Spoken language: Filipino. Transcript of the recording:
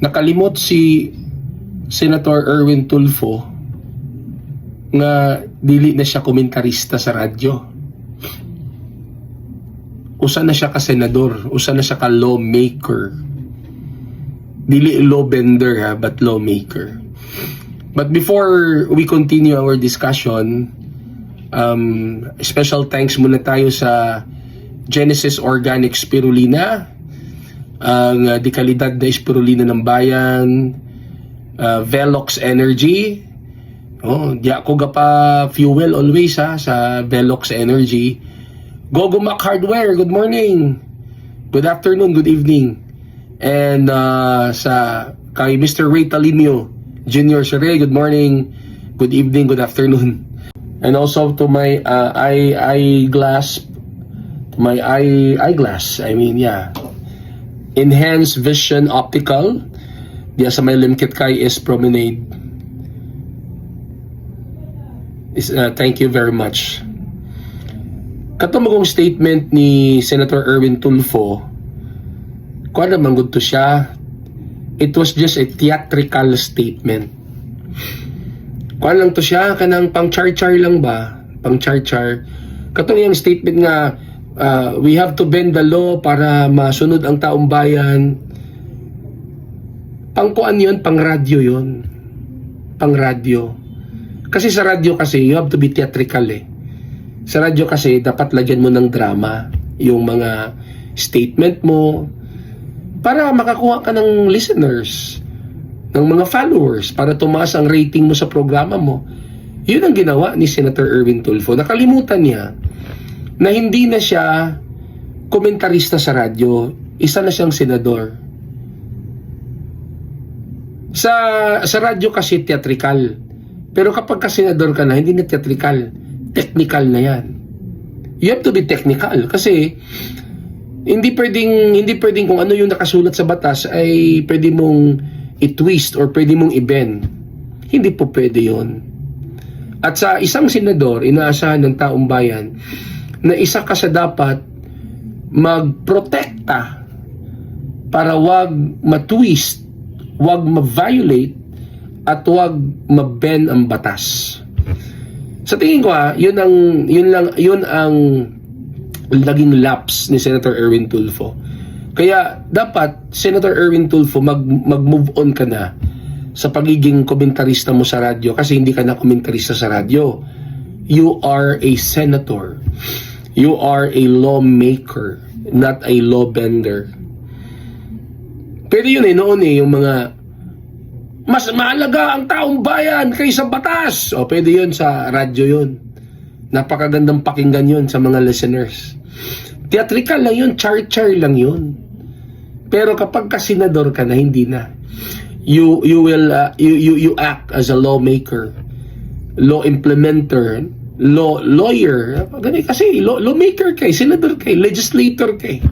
nakalimot si Senator Erwin Tulfo nga dili na siya komentarista sa radyo. Usa na siya ka senador, usa na siya ka lawmaker. Dili law bender ha, but lawmaker. But before we continue our discussion, um, special thanks muna tayo sa Genesis Organic Spirulina, ang uh, dekalidad na spirulina ng bayan, uh, Velox Energy. Oh, di ako ga pa fuel always ha sa Velox Energy. Gogo Mac Hardware, good morning. Good afternoon, good evening. And uh, sa kay Mr. Ray Talinio Junior Shere, good morning, good evening, good afternoon. And also to my uh, eye eyeglass to my eye eyeglass. I mean, yeah. Enhanced Vision Optical. Diya sa may Limkit kay is Promenade. Is, uh, thank you very much. Katumagong statement ni Senator Erwin Tulfo, kuha naman gud to siya, it was just a theatrical statement. Kuha lang to siya, kanang pang char-char lang ba? Pang char-char. Katong yung statement nga, uh, we have to bend the law para masunod ang taong bayan. Pang kuan yun, pang radyo yun. Pang radyo. Kasi sa radyo kasi, you have to be theatrical eh. Sa radyo kasi, dapat lagyan mo ng drama yung mga statement mo para makakuha ka ng listeners, ng mga followers, para tumaas ang rating mo sa programa mo. Yun ang ginawa ni Senator Erwin Tulfo. Nakalimutan niya na hindi na siya komentarista sa radyo, isa na siyang senador. Sa sa radyo kasi theatrical. Pero kapag ka senador ka na, hindi na theatrical. Technical na yan. You have to be technical kasi hindi pwedeng hindi pwedeng kung ano yung nakasulat sa batas ay pwede mong i-twist or pwede mong i-bend. Hindi po pwede 'yon. At sa isang senador, inaasahan ng taong bayan na isa ka sa dapat magprotekta para wag matwist, wag ma-violate at wag ma-bend ang batas. Sa tingin ko ha, yun ang yun lang yun ang naging lapse ni Senator Erwin Tulfo. Kaya dapat Senator Erwin Tulfo mag mag-move on ka na sa pagiging komentarista mo sa radyo kasi hindi ka na komentarista sa radyo. You are a senator. You are a lawmaker, not a law bender. Pero yun eh, noon eh, yung mga mas mahalaga ang taong bayan kaysa batas. O pwede yun sa radyo yun. Napakagandang pakinggan yun sa mga listeners. Theatrical lang yun, char-char lang yun. Pero kapag kasenador ka na, hindi na. You you will uh, you, you you act as a lawmaker, law implementer, law lawyer. Kasi law, lawmaker kay, senador kay, legislator kay.